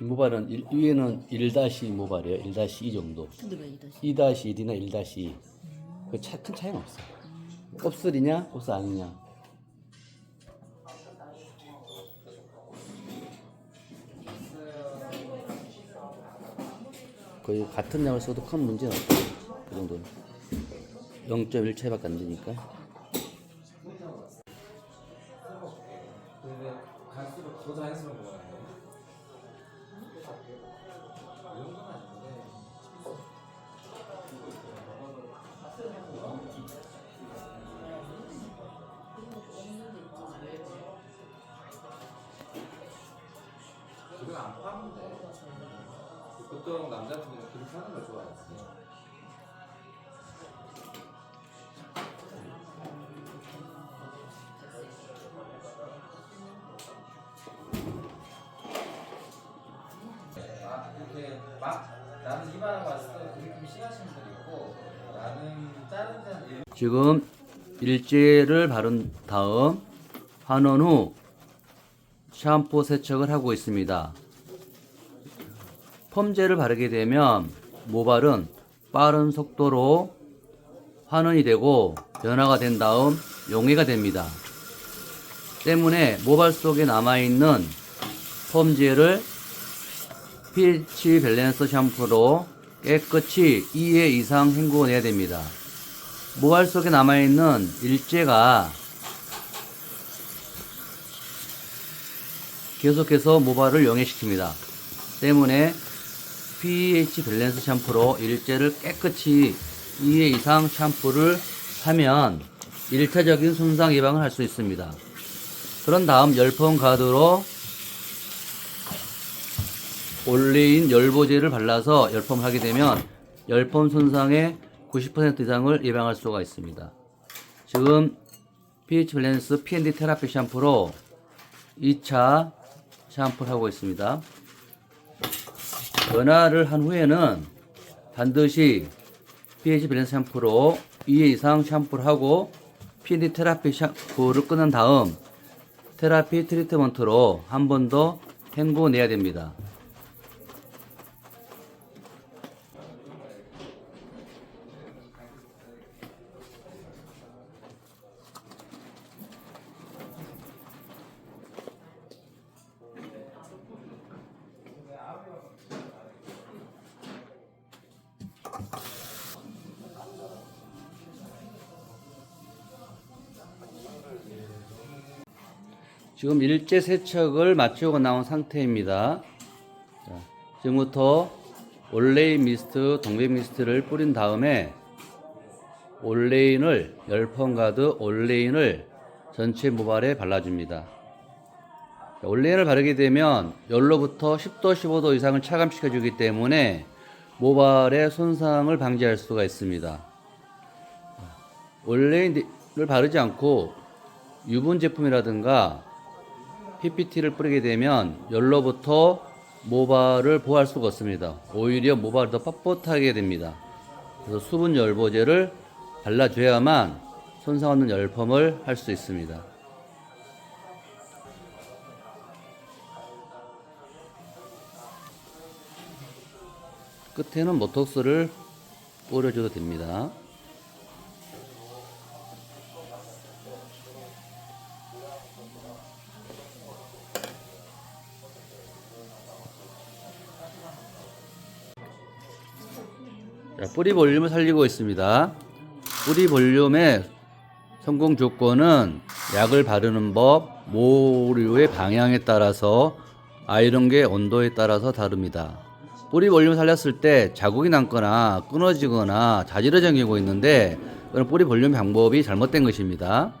이 모발은 일- 위에는 1- 모발이에요. 1-2 정도. 근데 왜 이다시? 2-1이나 1-2. 그 차, 큰 차이는 없어. 곱슬이냐, 곱슬 아니냐. 거의 같은 양을 써도 큰 문제는 없고 그 정도는 0.1 차이밖에 안 되니까 안 돼. 보통 남자분들은 그렇게 하는 걸 좋아하지. 아, 이렇게 막 나는 이만하고 왔을 때그 느낌이 싫어하시는 분들 있고 나는 자른 데한 일 지금 일제를 바른 다음 환원 후 샴푸 세척을 하고 있습니다. 펌제를 바르게 되면 모발은 빠른 속도로 환원이 되고 변화가 된 다음 용해가 됩니다. 때문에 모발 속에 남아있는 펌제를 pH 밸런스 샴푸로 깨끗이 2회 이상 헹구어내야 됩니다. 모발 속에 남아있는 일제가 계속해서 모발을 용해시킵니다. 때문에 pH 밸런스 샴푸로 일제를 깨끗이 2회 이상 샴푸를 하면 1차적인 손상 예방을 할 수 있습니다. 그런 다음 열펌 가드로 올레인 열보제를 발라서 열펌을 하게 되면 열펌 손상의 90% 이상을 예방할 수가 있습니다. 지금 pH 밸런스 P&D 테라피 샴푸로 2차 샴푸를 하고 있습니다. 변화를 한 후에는 반드시 pH 밸런스 샴푸로 2회 이상 샴푸를 하고 P&D 테라피 샴푸를 끊은 다음 테라피 트리트먼트로 한 번 더 헹궈내야 됩니다. 지금 일제 세척을 마치고 나온 상태입니다. 자, 지금부터 올레인 미스트, 동백 미스트를 뿌린 다음에 올레인을 열펌 가드 올레인을 전체 모발에 발라줍니다. 자, 올레인을 바르게 되면 열로부터 10도, 15도 이상을 차감시켜 주기 때문에 모발의 손상을 방지할 수가 있습니다. 올레인을 바르지 않고 유분 제품이라든가 PPT를 뿌리게 되면 열로부터 모발을 보호할 수가 없습니다. 오히려 모발이 더 뻣뻣하게 됩니다. 그래서 수분 열보제를 발라줘야만 손상 없는 열펌을 할 수 있습니다. 끝에는 모톡스를 뿌려줘도 됩니다. 자, 뿌리 볼륨을 살리고 있습니다. 뿌리 볼륨의 성공 조건은 약을 바르는 법, 모류의 방향에 따라서 아이론계 온도에 따라서 다릅니다. 뿌리 볼륨을 살렸을 때 자국이 남거나 끊어지거나 자지러진 경우가 있는데 그런 뿌리 볼륨 방법이 잘못된 것입니다.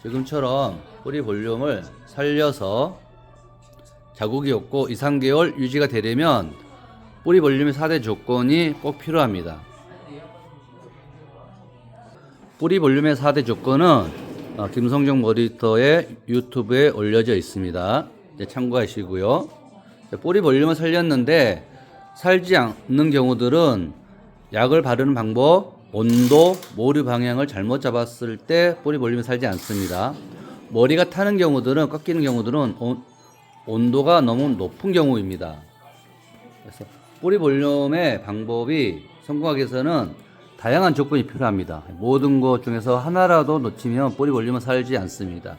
지금처럼 뿌리 볼륨을 살려서 자국이 없고 2, 3개월 유지가 되려면 뿌리 볼륨의 4대 조건이 꼭 필요합니다. 뿌리 볼륨의 4대 조건은 어, 김성정 머리터의 유튜브에 올려져 있습니다. 참고하시고요. 자, 뿌리 볼륨을 살렸는데 살지 않는 경우들은 약을 바르는 방법, 온도, 모류 방향을 잘못 잡았을 때 뿌리 볼륨이 살지 않습니다. 머리가 타는 경우들은 꺾이는 경우들은 온- 온도가 너무 높은 경우입니다. 그래서 뿌리 볼륨의 방법이 성공하기 위해서는 다양한 조건이 필요합니다. 모든 것 중에서 하나라도 놓치면 뿌리 볼륨은 살지 않습니다.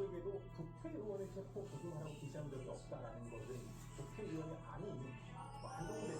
그 누구에게도 국회의원의 체포 부조하라고 지시한 적이 없다라는 것은 국회의원이 아닌 뭐 한동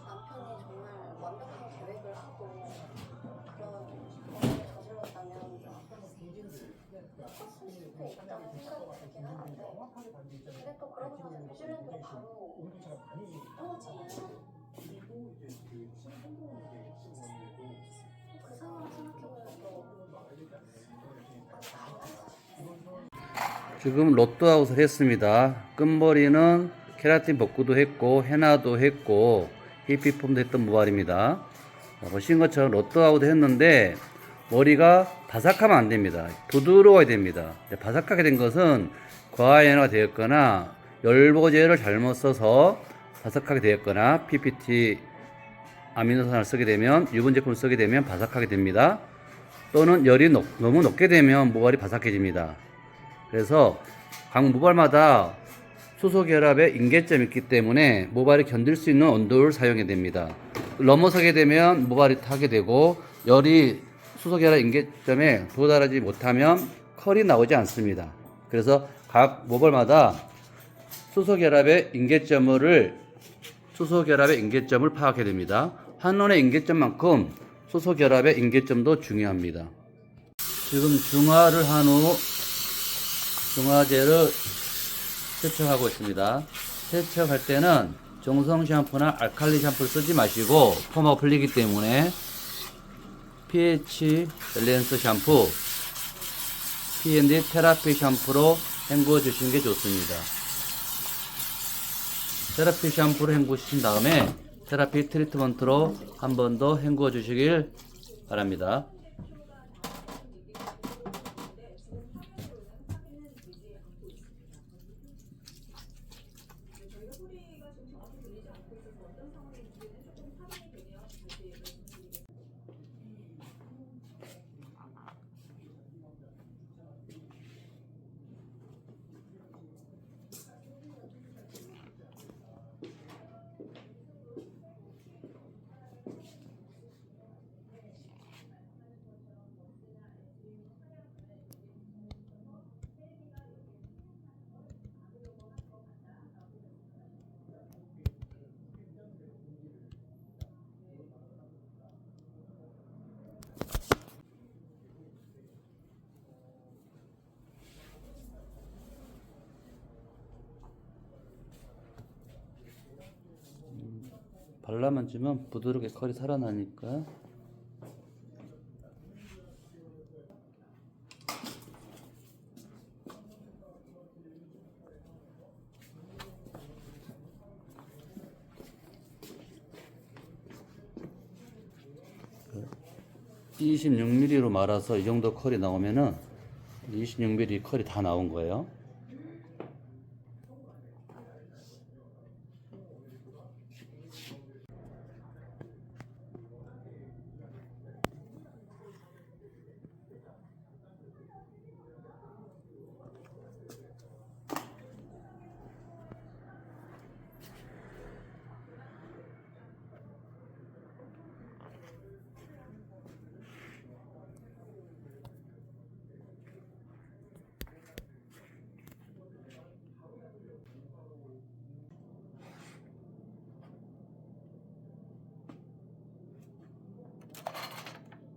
남편이 정말 완벽한 계획을 하고 그런 범죄를 저질렀다면 컸을 수도 있다고 생각이 들긴 하는데 근데 또 그러고 나서 뉴질랜드로 바로 떨어지면 지금 로또아웃을 했습니다. 끝머리는 케라틴 복구도 했고 헤나도 했고 히피폼도 했던 모발입니다. 자, 보신 것처럼 로또아웃 했는데 머리가 바삭하면 안 됩니다. 부드러워야 됩니다. 바삭하게 된 것은 과연화가 되었거나 열보제를 잘못 써서 바삭하게 되었거나 PPT 아미노산을 쓰게 되면 유분 제품을 쓰게 되면 바삭하게 됩니다. 또는 열이 높- 너무 높게 되면 모발이 바삭해집니다. 그래서 각 모발마다 수소결합의 인계점이 있기 때문에 모발이 견딜 수 있는 온도를 사용해야 됩니다. 넘어서게 되면 모발이 타게 되고 열이 수소결합 인계점에 도달하지 못하면 컬이 나오지 않습니다. 그래서 각 모발마다 수소결합의 인계점을 수소결합의 인계점을 파악해야 됩니다. 한론의 인계점만큼 수소결합의 인계점도 중요합니다. 지금 중화를 한 후 중화제를 세척하고 있습니다. 세척할 때는 정성 샴푸나 알칼리 샴푸를 쓰지 마시고 폼하고 풀리기 때문에 pH 밸런스 샴푸, P&D 테라피 샴푸로 헹구어 주시는 게 좋습니다. 테라피 샴푸로 헹구 주신 다음에 테라피 트리트먼트로 한 번 더 헹구어 주시길 바랍니다. 발라 만지면 부드럽게 컬이 살아나니까 그 26mm로 말아서 이 정도 컬이 나오면은 26mm 컬이 다 나온 거예요.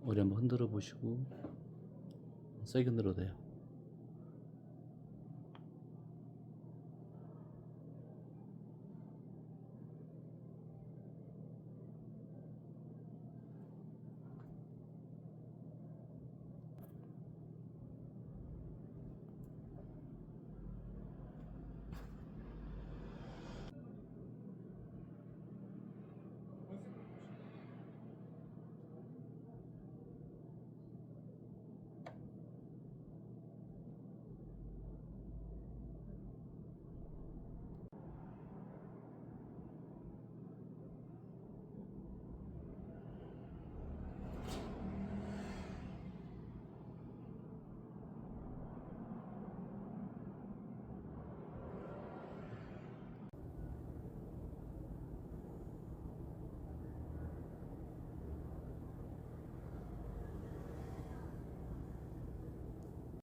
머리 한번 흔들어 보시고 세게 흔들어도 돼요.